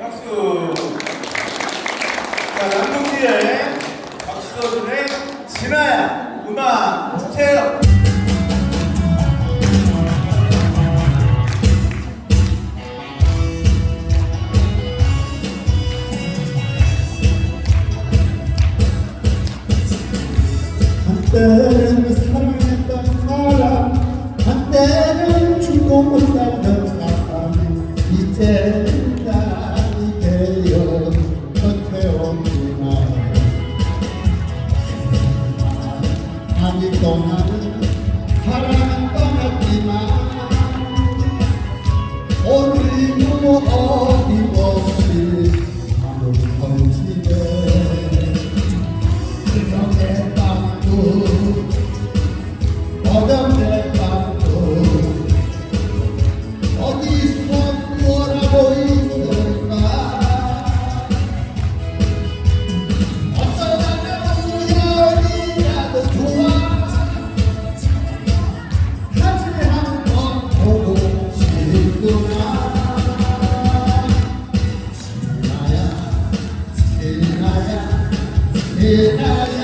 박수. 자, 남동지의 박수진의 진아야 음악 주세요. 때는 사랑했던 사람 한때는 죽고 못 살던 사람 이제는 나이 되어 곁에 없구나. 아니 떠나는 Yeah.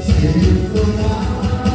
슬프다.